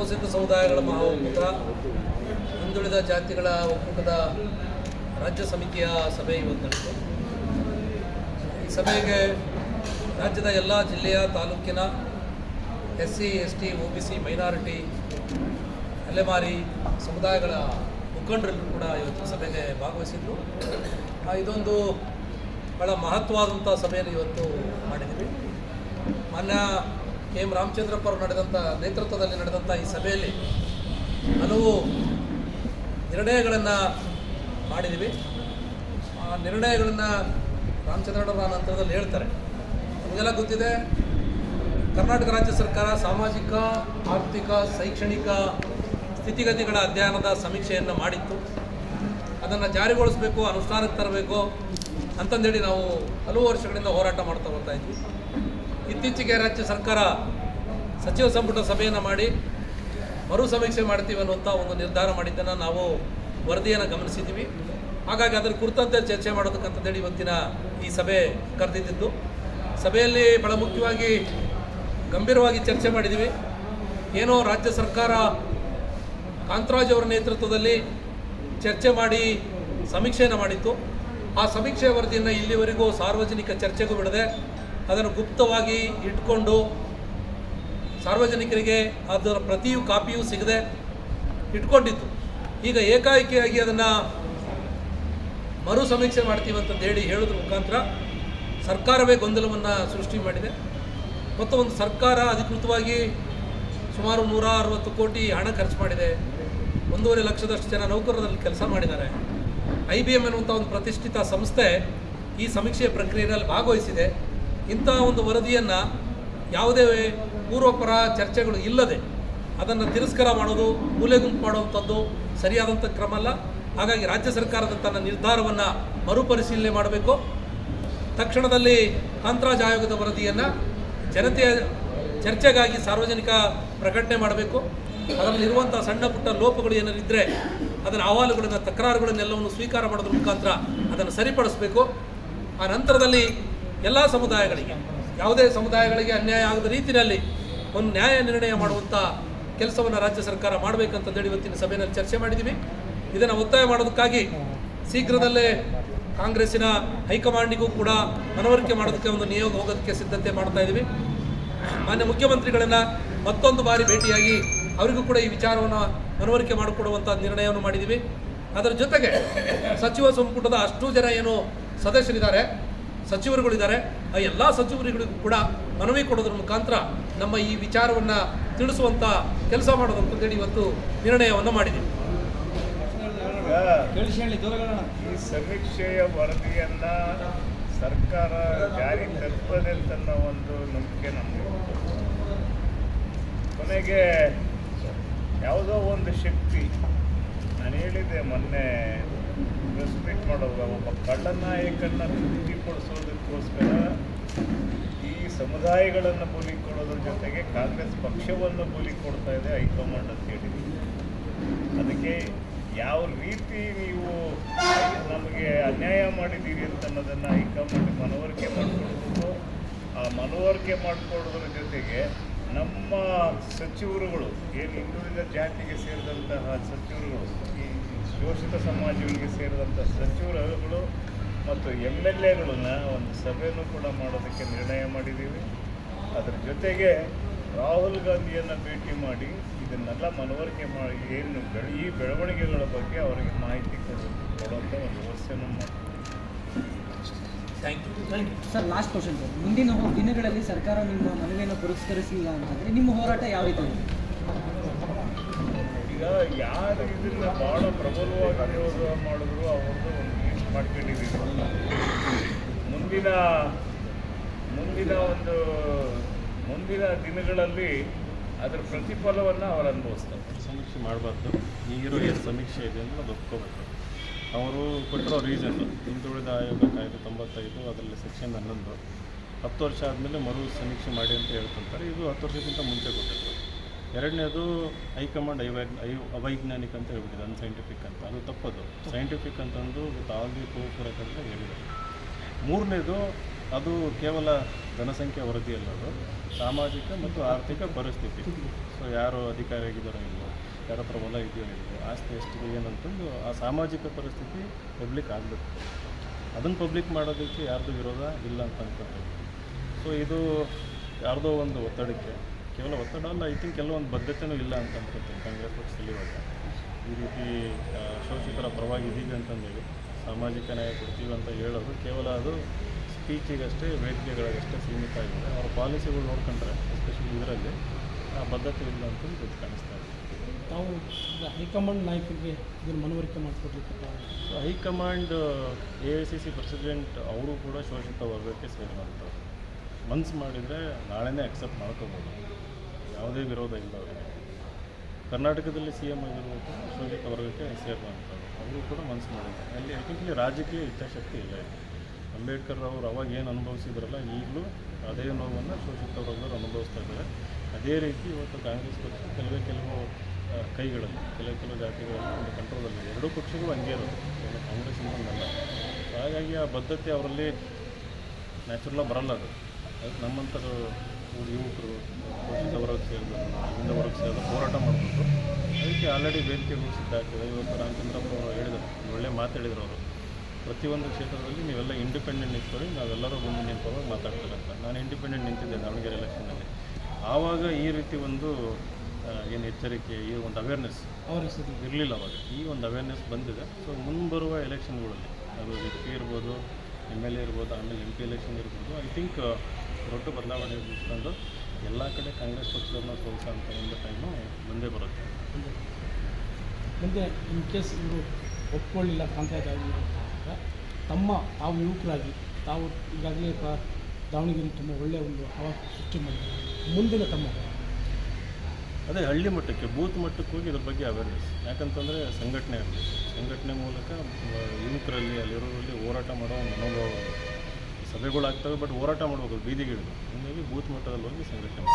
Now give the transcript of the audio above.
ಶೋಷಿತ ಸಮುದಾಯಗಳ ಮಹಾ ಒಕ್ಕೂಟ ಹಿಂದುಳಿದ ಜಾತಿಗಳ ಒಕ್ಕೂಟದ ರಾಜ್ಯ ಸಮಿತಿಯ ಸಭೆ ಇವತ್ತು ನಡೆಯಿತು ಈ ಸಭೆಗೆ ರಾಜ್ಯದ ಎಲ್ಲ ಜಿಲ್ಲೆಯ ತಾಲೂಕಿನ S C S T O B C minority, ಅಲೆಮಾರಿ ಸಮುದಾಯಗಳ ಮುಖಂಡರಲ್ಲೂ ಕೂಡ ಇವತ್ತು ಸಭೆಗೆ ಭಾಗವಹಿಸಿದ್ರು. ಇದೊಂದು ಬಹಳ ಮಹತ್ವವಾದಂಥ ಸಭೆಯನ್ನು ಇವತ್ತು ಮಾಡಿದ್ದೀವಿ. ಮಾನ್ಯ ಕೆ ಎಂ ರಾಮಚಂದ್ರಪ್ಪ ಅವರು ನಡೆದಂಥ ನೇತೃತ್ವದಲ್ಲಿ ನಡೆದಂಥ ಈ ಸಭೆಯಲ್ಲಿ ಹಲವು ನಿರ್ಣಯಗಳನ್ನು ಮಾಡಿದ್ದೀವಿ. ಆ ನಿರ್ಣಯಗಳನ್ನು ರಾಮಚಂದ್ರನವರ ನಂತರದಲ್ಲಿ ಹೇಳ್ತಾರೆ. ನಮಗೆಲ್ಲ ಗೊತ್ತಿದೆ, ಕರ್ನಾಟಕ ರಾಜ್ಯ ಸರ್ಕಾರ ಸಾಮಾಜಿಕ, ಆರ್ಥಿಕ, ಶೈಕ್ಷಣಿಕ ಸ್ಥಿತಿಗತಿಗಳ ಅಧ್ಯಯನದ ಸಮೀಕ್ಷೆಯನ್ನು ಮಾಡಿತ್ತು. ಅದನ್ನು ಜಾರಿಗೊಳಿಸಬೇಕು, ಅನುಷ್ಠಾನಕ್ಕೆ ತರಬೇಕು ಅಂತಂದೇಳಿ ನಾವು ಹಲವು ವರ್ಷಗಳಿಂದ ಹೋರಾಟ ಮಾಡ್ತಾ ಬರ್ತಾ ಇದ್ವಿ. ಇತ್ತೀಚೆಗೆ ರಾಜ್ಯ ಸರ್ಕಾರ ಸಚಿವ ಸಂಪುಟ ಸಭೆಯನ್ನು ಮಾಡಿ ಮರು ಸಮೀಕ್ಷೆ ಮಾಡ್ತೀವಿ ಅನ್ನುವಂಥ ಒಂದು ನಿರ್ಧಾರ ಮಾಡಿದ್ದನ್ನು ನಾವು ವರದಿಯನ್ನು ಗಮನಿಸಿದ್ದೀವಿ. ಹಾಗಾಗಿ ಅದರ ಕುರಿತಂತೆ ಚರ್ಚೆ ಮಾಡೋದಕ್ಕಂಥದ್ದೇಳಿ ಇವತ್ತಿನ ಈ ಸಭೆ ಕರೆದಿದ್ದು. ಸಭೆಯಲ್ಲಿ ಬಹಳ ಮುಖ್ಯವಾಗಿ ಗಂಭೀರವಾಗಿ ಚರ್ಚೆ ಮಾಡಿದ್ದೀವಿ. ಏನೋ ರಾಜ್ಯ ಸರ್ಕಾರ ಕಾಂತರಾಜ್ ಅವರ ನೇತೃತ್ವದಲ್ಲಿ ಚರ್ಚೆ ಮಾಡಿ ಸಮೀಕ್ಷೆಯನ್ನು ಮಾಡಿತ್ತು. ಆ ಸಮೀಕ್ಷೆ ವರದಿಯನ್ನು ಇಲ್ಲಿವರೆಗೂ ಸಾರ್ವಜನಿಕ ಚರ್ಚೆಗೂ ಬಿಡದೆ ಅದನ್ನು ಗುಪ್ತವಾಗಿ ಇಟ್ಕೊಂಡು ಸಾರ್ವಜನಿಕರಿಗೆ ಅದರ ಪ್ರತಿಯು ಕಾಪಿಯೂ ಸಿಗದೆ ಇಟ್ಕೊಂಡಿತ್ತು ಈಗ ಏಕಾಏಕಿಯಾಗಿ ಅದನ್ನು ಮರು ಸಮೀಕ್ಷೆ ಮಾಡ್ತೀವಿ ಅಂತಂದು ಹೇಳಿ ಹೇಳೋದ್ರ ಮುಖಾಂತರ ಸರ್ಕಾರವೇ ಗೊಂದಲವನ್ನು ಸೃಷ್ಟಿ ಮಾಡಿದೆ. ಮತ್ತು ಒಂದು ಸರ್ಕಾರ ಅಧಿಕೃತವಾಗಿ ಸುಮಾರು ನೂರ ಅರವತ್ತು ಕೋಟಿ ಹಣ ಖರ್ಚು ಮಾಡಿದೆ. ಒಂದೂವರೆ ಲಕ್ಷದಷ್ಟು ಜನ ನೌಕರರಲ್ಲಿ ಕೆಲಸ ಮಾಡಿದ್ದಾರೆ. ಐ ಬಿ ಎಂ ಎನ್ನುವಂಥ ಒಂದು ಪ್ರತಿಷ್ಠಿತ ಸಂಸ್ಥೆ ಈ ಸಮೀಕ್ಷೆಯ ಪ್ರಕ್ರಿಯೆಯಲ್ಲಿ ಭಾಗವಹಿಸಿದೆ. ಇಂಥ ಒಂದು ವರದಿಯನ್ನು ಯಾವುದೇ ಪೂರ್ವಪರ ಚರ್ಚೆಗಳು ಇಲ್ಲದೆ ಅದನ್ನು ತಿರಸ್ಕಾರ ಮಾಡೋದು ಮೂಲೆಗುಂಪು ಮಾಡುವಂಥದ್ದು ಸರಿಯಾದಂಥ ಕ್ರಮ ಅಲ್ಲ ಹಾಗಾಗಿ ರಾಜ್ಯ ಸರ್ಕಾರದ ತನ್ನ ನಿರ್ಧಾರವನ್ನು ಮರುಪರಿಶೀಲನೆ ಮಾಡಬೇಕು. ತಕ್ಷಣದಲ್ಲಿ ಕಾಂತರಾಜ್ ಆಯೋಗದ ವರದಿಯನ್ನು ಜನತೆಯ ಚರ್ಚೆಗಾಗಿ ಸಾರ್ವಜನಿಕ ಪ್ರಕಟಣೆ ಮಾಡಬೇಕು. ಅದರಲ್ಲಿರುವಂಥ ಸಣ್ಣ ಪುಟ್ಟ ಲೋಪಗಳು ಏನಾದ್ರು ಇದ್ದರೆ ಅದರ ಅಹವಾಲುಗಳನ್ನು, ತಕರಾರುಗಳನ್ನೆಲ್ಲವನ್ನು ಸ್ವೀಕಾರ ಮಾಡೋದ್ರ ಮುಖಾಂತರ ಅದನ್ನು ಸರಿಪಡಿಸಬೇಕು. ಆ ನಂತರದಲ್ಲಿ ಎಲ್ಲ ಸಮುದಾಯಗಳಿಗೆ, ಯಾವುದೇ ಸಮುದಾಯಗಳಿಗೆ ಅನ್ಯಾಯ ಆಗದ ರೀತಿಯಲ್ಲಿ ಒಂದು ನ್ಯಾಯ ನಿರ್ಣಯ ಮಾಡುವಂಥ ಕೆಲಸವನ್ನು ರಾಜ್ಯ ಸರ್ಕಾರ ಮಾಡಬೇಕಂತಂದೇಳಿ ಇವತ್ತಿನ ಸಭೆಯಲ್ಲಿ ಚರ್ಚೆ ಮಾಡಿದ್ದೀವಿ ಇದನ್ನು ಒತ್ತಾಯ ಮಾಡೋದಕ್ಕಾಗಿ ಶೀಘ್ರದಲ್ಲೇ ಕಾಂಗ್ರೆಸ್ಸಿನ ಹೈಕಮಾಂಡಿಗೂ ಕೂಡ ಮನವರಿಕೆ ಮಾಡೋದಕ್ಕೆ ಒಂದು ನಿಯೋಗ ಹೋಗೋದಕ್ಕೆ ಸಿದ್ಧತೆ ಮಾಡ್ತಾ ಇದ್ದೀವಿ ಮಾನ್ಯ ಮುಖ್ಯಮಂತ್ರಿಗಳನ್ನು ಮತ್ತೊಂದು ಬಾರಿ ಭೇಟಿಯಾಗಿ ಅವರಿಗೂ ಕೂಡ ಈ ವಿಚಾರವನ್ನು ಮನವರಿಕೆ ಮಾಡಿಕೊಡುವಂಥ ನಿರ್ಣಯವನ್ನು ಮಾಡಿದ್ದೀವಿ ಅದರ ಜೊತೆಗೆ ಸಚಿವ ಸಂಪುಟದ ಅಷ್ಟು ಜನ ಏನು ಸದಸ್ಯರಿದ್ದಾರೆ. ಸಚಿವರುಗಳಿದ್ದಾರೆ. ಆ ಎಲ್ಲ ಸಚಿವರುಗಳಿಗೂ ಕೂಡ ಮನವಿ ಕೊಡೋದ್ರ ಮುಖಾಂತರ ನಮ್ಮ ಈ ವಿಚಾರವನ್ನು ತಿಳಿಸುವಂಥ ಕೆಲಸ ಮಾಡೋದಂತೇಳಿ ಇವತ್ತು ನಿರ್ಣಯವನ್ನು ಮಾಡಿದೆ ಈ ಸಮೀಕ್ಷೆಯ ವರದಿಯನ್ನ ಸರ್ಕಾರ ಜಾರಿ ತರ್ತದೆ ಅಂತ ಒಂದು ನಂಬಿಕೆ ನಮಗೆ. ಕೊನೆಗೆ ಯಾವುದೋ ಒಂದು ಶಕ್ತಿ ನಾನು ಹೇಳಿದೆ ಮೊನ್ನೆ ಪ್ರೆಸ್ ಮಾಡೋದು ಮಾಡುವಾಗ ಒಬ್ಬ ಕಳ್ಳನಾಯಕನ್ನ ತೃಪ್ತಿಪಡಿಸೋದಕ್ಕೋಸ್ಕರ ಈ ಸಮುದಾಯಗಳನ್ನು ಬೋಲಿ ಕೊಡೋದ್ರ ಜೊತೆಗೆ ಕಾಂಗ್ರೆಸ್ ಪಕ್ಷವನ್ನು ಬಲಿ ಕೊಡ್ತಾ ಇದೆ ಹೈಕಮಾಂಡ್ ಅಂತ ಹೇಳಿದ್ವಿ ಅದಕ್ಕೆ ಯಾವ ರೀತಿ ನೀವು ನಮಗೆ ಅನ್ಯಾಯ ಮಾಡಿದ್ದೀರಿ ಅಂತ ಅನ್ನೋದನ್ನು ಹೈಕಮಾಂಡ್ ಮನವರಿಕೆ ಮಾಡಿಕೊಡ್ಬೋದು ಆ ಮನವರಿಕೆ ಮಾಡಿಕೊಡೋದ್ರ ಜೊತೆಗೆ ನಮ್ಮ ಸಚಿವರುಗಳು, ಏನು ಹಿಂದುಳಿದ ಜಾತಿಗೆ ಸೇರಿದಂತಹ ಸಚಿವರುಗಳು, ಈ ಶೋಷಿತ ಸಮಾಜಗಳಿಗೆ ಸೇರಿದಂಥ ಸಚಿವರುಗಳು ಮತ್ತು ಎಂ ಎಲ್ ಎಗಳನ್ನ ಒಂದು ಸಭೆಯನ್ನು ಕೂಡ ಮಾಡೋದಕ್ಕೆ ನಿರ್ಣಯ ಮಾಡಿದ್ದೀವಿ. ಅದರ ಜೊತೆಗೆ ರಾಹುಲ್ ಗಾಂಧಿಯನ್ನು ಭೇಟಿ ಮಾಡಿ ಇದನ್ನೆಲ್ಲ ಮನವರಿಕೆ ಮಾಡಿ ಏನು ಬೆಳ ಈ ಬೆಳವಣಿಗೆಗಳ ಬಗ್ಗೆ ಅವರಿಗೆ ಮಾಹಿತಿ ಕೊಡೋದು ಕೊಡುವಂಥ ಒಂದು ವ್ಯವಸ್ಥೆಯನ್ನು ಮಾಡ್ತೀವಿ. Thank you thank you sir last question sir ಮುಂದಿನ ದಿನಗಳಲ್ಲಿ ಸರ್ಕಾರ ನಿಮ್ಮ ಮನವಿಯನ್ನು ಪುರಸ್ಕರಿಸಿಲ್ಲ ಅಂತಂದರೆ ನಿಮ್ಮ ಹೋರಾಟ ಯಾವ ರೀತಿ? ಈಗ ಯಾರು ಇದನ್ನ ಭಾಳ ಪ್ರಬಲವಾಗಿ ವಿರೋಧ ಮಾಡಿದ್ರು ಅವ್ರದ್ದು ಒಂದು ಲೀಸ್ಟ್ ಮಾಡ್ಕೊಂಡಿದ್ದೀವಿ. ಮುಂದಿನ ಮುಂದಿನ ಒಂದು, ಮುಂದಿನ ದಿನಗಳಲ್ಲಿ ಅದರ ಪ್ರತಿಫಲವನ್ನು ಅವರು ಅನುಭವಿಸ್ತಾರೆ. ಸಮೀಕ್ಷೆ ಮಾಡಬಾರ್ದು. ಈಗಿರೋ ಏನು ಸಮೀಕ್ಷೆ ಇದೆ ಅಂತ ಅದು ಒಪ್ಕೋಬೇಕು. ಅವರು ಕೊಟ್ಟಿರೋ ರೀಸನ್ ಹಿಂದುಳಿದ ಆಯೋಗ ಕಾಯ್ದೆ ತೊಂಬತ್ತೈದು, ಅದರಲ್ಲಿ ಸೆಕ್ಷನ್ ಹನ್ನೊಂದು. ಹತ್ತು ವರ್ಷ ಆದಮೇಲೆ ಮರು ಸಮೀಕ್ಷೆ ಮಾಡಿ ಅಂತ ಹೇಳ್ಕೊಂತಾರೆ ಇದು ಹತ್ತು ವರ್ಷಕ್ಕಿಂತ ಮುಂಚೆ ಕೊಟ್ಟಿದ್ರು. ಎರಡನೇದು ಹೈಕಮಾಂಡ್ ಐವೈಗ್ ಐ ಅವೈಜ್ಞಾನಿಕ ಅಂತ ಹೇಳ್ಬಿಟ್ಟಿದೆ ಅನ್ಸೈಂಟಿಫಿಕ್ ಅಂತ. ಅದು ತಪ್ಪದು. ಸೈಂಟಿಫಿಕ್ ಅಂತಂದು ವಿತ್ ಆಲ್ ದಿ ಹೇಳಿದ್ದಾರೆ ಮೂರನೇದು, ಅದು ಕೇವಲ ಜನಸಂಖ್ಯೆ ವರದಿ ಅಲ್ಲದು ಸಾಮಾಜಿಕ ಮತ್ತು ಆರ್ಥಿಕ ಪರಿಸ್ಥಿತಿ. ಸೊ ಯಾರು ಅಧಿಕಾರಿಯಾಗಿದ್ದಾರೋ ಇಲ್ಲೋ ಯಾರ ಹತ್ರ ಹೊಲ ಇದೆಯೋ ಇಲ್ಲೋ ಆಸ್ತಿ ಎಷ್ಟಿದೆ ಏನಂತಂದು ಆ ಸಾಮಾಜಿಕ ಪರಿಸ್ಥಿತಿ ಪಬ್ಲಿಕ್ ಆಗಬೇಕು. ಅದನ್ನು ಪಬ್ಲಿಕ್ ಮಾಡೋದಕ್ಕೆ ಯಾರ್ದು ವಿರೋಧ? ಇಲ್ಲ ಅಂತ ಅನ್ಕೊಳ್ತೀವಿ ಸೊ ಇದು ಯಾರ್ದೋ ಒಂದು ಒತ್ತಡಕ್ಕೆ ಕೇವಲ ಒತ್ತಡ ಅಲ್ಲ ಐ ಥಿಂಕ್ ಕೆಲವೊಂದು ಬದ್ಧತೆನೂ ಇಲ್ಲ ಅಂತ ಅನ್ಕೋತೀನಿ ಕಾಂಗ್ರೆಸ್ ಪಕ್ಷದಲ್ಲಿ ಇವಾಗ. ಈ ರೀತಿ ಶೋಷಿತರ ಪರವಾಗಿ ಇದೀವಿ ಅಂತಂದೇಳಿ. ಸಾಮಾಜಿಕ ನ್ಯಾಯ ಕೊಡ್ತೀವಿ ಅಂತ ಹೇಳೋದು ಕೇವಲ ಅದು ಸ್ಪೀಚಿಗಷ್ಟೇ ವೇದಿಕೆಗಳಿಗಷ್ಟೇ ಸೀಮಿತ ಆಗಿದೆ. ಅವ್ರ ಪಾಲಿಸಿಗಳು ನೋಡ್ಕೊಂಡ್ರೆ ಎಸ್ಪೆಷಲಿ ಇದರಲ್ಲಿ ಆ ಬದ್ಧತೆ ಇಲ್ಲ ಅಂತಂದು ಇದು ಕಾಣಿಸ್ತಾ ಇದೆ. ತಾವು ಹೈಕಮಾಂಡ್ ನಾಯಕರಿಗೆ ಇದನ್ನು ಮನವರಿಕೆ ಮಾಡಿಕೊಡ್ಲಿಕ್ಕೆ so high command A I C C president ಅವರು ಕೂಡ ಶೋಷಿತ ವರ್ಗಕ್ಕೆ ಸೇರಿದಂಥವ್ರು. ಮನ್ಸು ಮಾಡಿದರೆ ನಾಳೆನೇ ಅಕ್ಸೆಪ್ಟ್ ಮಾಡ್ಕೋಬೋದು. ಯಾವುದೇ ವಿರೋಧ ಇಲ್ಲ ಅವರಿಗೆ. ಕರ್ನಾಟಕದಲ್ಲಿ ಸಿ ಎಂ ಆಗಿರುವಂಥ ಶೋಷಿತ ವರ್ಗಕ್ಕೆ ಸೇರಿದಂಥವ್ರು ಅವರು. ಕೂಡ ಮನಸ್ಸು ಮಾಡಿದ್ದಾರೆ ಅಲ್ಲಿ ಯಾಕೆಂದರೆ ರಾಜಕೀಯ ಇಚ್ಛಾಶಕ್ತಿ ಇಲ್ಲ ಅಂಬೇಡ್ಕರ್ ಅವರು ಅವಾಗ ಏನು ಅನುಭವಿಸಿದ್ರಲ್ಲ, ಈಗಲೂ ಅದೇ ನೋವನ್ನು ಶೋಷಿತ ವರ್ಗದವರು ಅನುಭವಿಸ್ತಾ ಇದ್ದಾರೆ. ಅದೇ ರೀತಿ ಇವತ್ತು ಕಾಂಗ್ರೆಸ್ ಪಕ್ಷ ಕೆಲವೇ ಕೆಲವು ಕೈಗಳಲ್ಲಿ, ಕೆಲವು ಕೆಲವು ಜಾತಿಗಳಲ್ಲಿ ಒಂದು ಕಂಟ್ರೋಲಲ್ಲಿ ಎರಡೂ ಪಕ್ಷಗಳು ಹಂಗೆ ಇರೋದು. ಏನು ಕಾಂಗ್ರೆಸ್ ಇನ್ನೊಂದಲ್ಲ ಹಾಗಾಗಿ ಆ ಬದ್ಧತೆ ಅವರಲ್ಲಿ ನ್ಯಾಚುರಲಾಗಿ ಬರಲ್ಲ ಅದು ನಮ್ಮಂಥದ್ದು ಯುವಕರು ಶೋಷಿತ ಹೊರಗೆ ಸೇರಿದ್ರು ಹಿಂದೆ ಹೊರಗೆ ಸೇರಿದ್ರು ಹೋರಾಟ ಮಾಡಬೇಕು. ಅದಕ್ಕೆ ಆಲ್ರೆಡಿ ವೇದಿಕೆಗಳು ಸಿದ್ಧಾಗ್ತದೆ ಇವತ್ತು ರಾಮಚಂದ್ರಪ್ಪ ಅವರು ಹೇಳಿದರು. ಒಳ್ಳೆ ಮಾತು ಹೇಳಿದರು ಅವರು. ಪ್ರತಿಯೊಂದು ಕ್ಷೇತ್ರದಲ್ಲಿ ನೀವೆಲ್ಲ ಇಂಡಿಪೆಂಡೆಂಟ್ ನಿಂತ್ಕೊಳ್ಳಿ, ನಾವೆಲ್ಲರೂ ಬಂದು ನಿಂತವಾಗ ಮಾತಾಡ್ತಾರೆ ನಾನು ಇಂಡಿಪೆಂಡೆಂಟ್ ನಿಂತಿದ್ದೆ ದಾವಣಗೆರೆ ಎಲೆಕ್ಷನಲ್ಲಿ ಆವಾಗ ಈ ರೀತಿ ಒಂದು ಏನು ಎಚ್ಚರಿಕೆ, ಈ ಒಂದು ಅವೇರ್ನೆಸ್ ಇರಲಿಲ್ಲ ಅವಾಗ. ಈ ಒಂದು ಅವೇರ್ನೆಸ್ ಬಂದಿದೆ. ಸೊ ಮುಂಬರುವ ಎಲೆಕ್ಷನ್ಗಳಲ್ಲಿ ಅದು ಎಸ್ ಪಿ ಇರ್ಬೋದು ಎಂ ಎಲ್ ಎ ಇರ್ಬೋದು, ಆಮೇಲೆ ಎಂ ಪಿ ಎಲೆಕ್ಷನ್ ಇರ್ಬೋದು ಐ ಥಿಂಕ್ ದೊಡ್ಡ ಬದಲಾವಣೆ ಇಟ್ಕೊಂಡು ಎಲ್ಲ ಕಡೆ ಕಾಂಗ್ರೆಸ್ ಪಕ್ಷದವ್ರನ್ನ ಸೋಲ್ಸೋಂಥ ಒಂದು ಟೈಮು ಮುಂದೆ ಬರುತ್ತೆ. ಮುಂದೆ ಇನ್ ಕೇಸ್ ಇವರು ಒಪ್ಕೊಳ್ಳಿಲ್ಲ ಪಂಚಾಯತ್ ಆಗಿರುವಂತಹ ತಮ್ಮ ತಾವು ಯುವಕರಾಗಿ ತಾವು ಈಗಾಗಲೇ ದಾವಣಗೆರೆ ತುಂಬ ಒಳ್ಳೆಯ ಒಂದು ಹವಾ ಸೃಷ್ಟಿ ಮಾಡಿದ್ದಾರೆ. ಮುಂದಿನ ತಮ್ಮ. ಅದೇ ಹಳ್ಳಿ ಮಟ್ಟಕ್ಕೆ ಬೂತ್ ಮಟ್ಟಕ್ಕೆ ಹೋಗಿ ಇದ್ರ ಬಗ್ಗೆ ಅವೇರ್ನೆಸ್ ಯಾಕಂತಂದರೆ ಸಂಘಟನೆ ಆಗಬೇಕು. ಸಂಘಟನೆ ಮೂಲಕ ಯುವಕರಲ್ಲಿ ಅಲ್ಲಿರೋರಲ್ಲಿ ಹೋರಾಟ ಮಾಡೋ ಒಂದು ಮನೋಭಾವ. ಸಭೆಗಳಾಗ್ತವೆ ಬಟ್ ಹೋರಾಟ ಮಾಡಬೇಕು ಬೀದಿಗಿಳಿದು ಹೀಗಾಗಿ ಬೂತ್ ಮಟ್ಟದಲ್ಲಿ ಹೋಗಿ ಮಾಡ್ಬೇಕು.